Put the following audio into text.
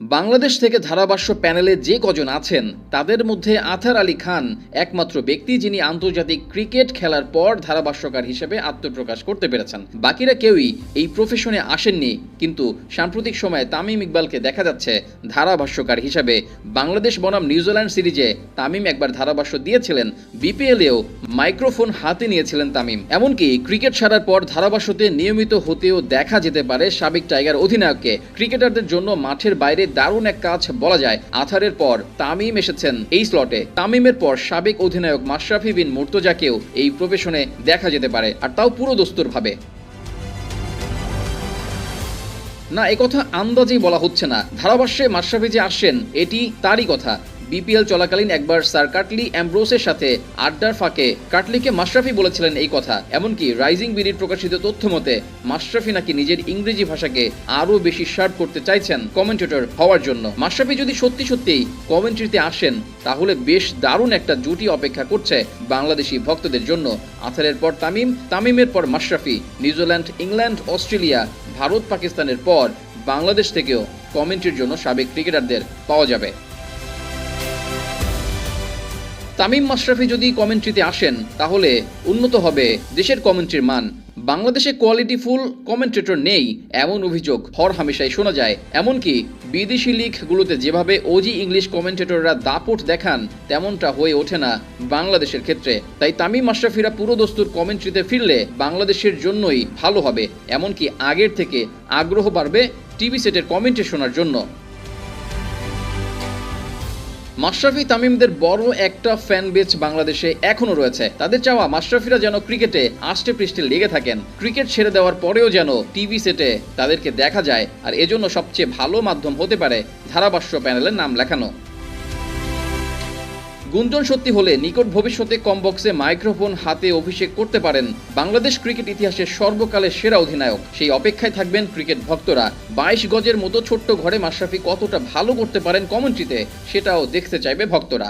বাংলাদেশ থেকে ধারাভাষ্য প্যানেলে যে কজন আছেন, তাদের মধ্যে আথার আলী খান একমাত্র ব্যক্তি যিনি আন্তর্জাতিক ক্রিকেট খেলার পর ধারাভাষ্যকার হিসেবে আত্মপ্রকাশ করতে পেরেছেন। বাকিরা কেউই এই প্রফেশনে আসেননি, কিন্তু সাম্প্রতিক সময়ে তামিম ইকবালকে দেখা যাচ্ছে ধারাভাষ্যকার হিসেবে। বাংলাদেশ বনাম নিউজিল্যান্ড সিরিজে তামিম একবার ধারাভাষ্য দিয়েছিলেন, বিপিএলেও মাইক্রোফোন হাতে নিয়েছিলেন তামিম। এমনকি ক্রিকেট ছাড়ার পর ধারাভাষ্যতে নিয়মিত হতেও দেখা যেতে পারে সাবেক টাইগার অধিনায়ককে। ক্রিকেটারদের জন্য মাঠের বাইরে দারুণ এক কাজ বলা যায়। আথারের পর তামিম এসেছেন এই স্লটে তামিমের পর সাবেক অধিনায়ক মাশরাফি বিন মুর্তজাকেও এই প্রফেশনে দেখা যেতে পারে, আর তাও পুরো দস্তুর ভাবে না একথা আন্দাজেই বলা হচ্ছে না। ধারাভাষ্যে মাশরাফি যে আসছেন এটি তারই কথা। বিপিএল চলাকালীন একবার স্যার কাটলি অ্যাম্ব্রোসের সাথে আড্ডার ফাঁকে। কাটলিকে মাশরাফি বলেছিলেন এই কথা, এমনকি রাইজিং বিডির প্রকাশিত তথ্য মতে, মাশরাফি নাকি নিজের ইংরেজি ভাষাকে আরও বেশি শার্প করতে চাইছেন কমেন্টেটর হওয়ার জন্য। মাশরাফি যদি সত্যি সত্যিই কমেন্ট্রিতে আসেন, তাহলে বেশ দারুণ একটা জুটি অপেক্ষা করছে বাংলাদেশি ভক্তদের জন্য। আথারের পর তামিম, তামিমের পর Mashrafe, New Zealand, England, Australia, Bharat, পাকিস্তানের পর বাংলাদেশ থেকেও কমেন্ট্রির জন্য সাবেক ক্রিকেটারদের পাওয়া যাবে। তামিম মাশরাফি যদি কমেন্ট্রিতে আসেন, তাহলে উন্নত হবে দেশের কমেন্ট্রির মান। বাংলাদেশে কোয়ালিটি ফুল, কমেন্ট্রেটর নেই, এমন অভিযোগ হর হামেশাই শোনা যায়। এমনকি বিদেশি লিগগুলোতে যেভাবে ওজি ইংলিশ কমেন্টেটররা দাপট দেখান, তেমনটা হয়ে ওঠে না বাংলাদেশের ক্ষেত্রে। তাই তামিম মাশরাফিরা পুরো দস্তুর কমেন্ট্রিতে ফিরলে বাংলাদেশের জন্যই ভালো হবে। এমনকি আগের থেকে আগ্রহ বাড়বে টিভি সেটের কমেন্টে শোনার জন্য। মাশরাফি তামিমদের বড় একটা ফ্যান বেচ বাংলাদেশে এখনও রয়েছে। তাদের চাওয়া মাশরাফিরা যেন ক্রিকেটে আষ্টে পৃষ্ঠে লেগে থাকেন। ক্রিকেট ছেড়ে দেওয়ার পরেও যেন টিভি সেটে তাদেরকে দেখা যায়। আর এজন্য সবচেয়ে ভালো মাধ্যম হতে পারে ধারাভাষ্য প্যানেলের নাম লেখানো। গুঞ্জন সত্যি হলে নিকট ভবিষ্যতে কমবক্সে মাইক্রোফোন হাতে অভিষেক করতে পারেন বাংলাদেশ ক্রিকেট ইতিহাসের সর্বকালের সেরা অধিনায়ক। সেই অপেক্ষায় থাকবেন ক্রিকেট ভক্তরা। বাইশ গজের মতো ছোট্ট ঘরে মাশরাফি কতটা ভালো করতে পারেন কমেন্ট্রিতে, সেটাও দেখতে চাইবে ভক্তরা।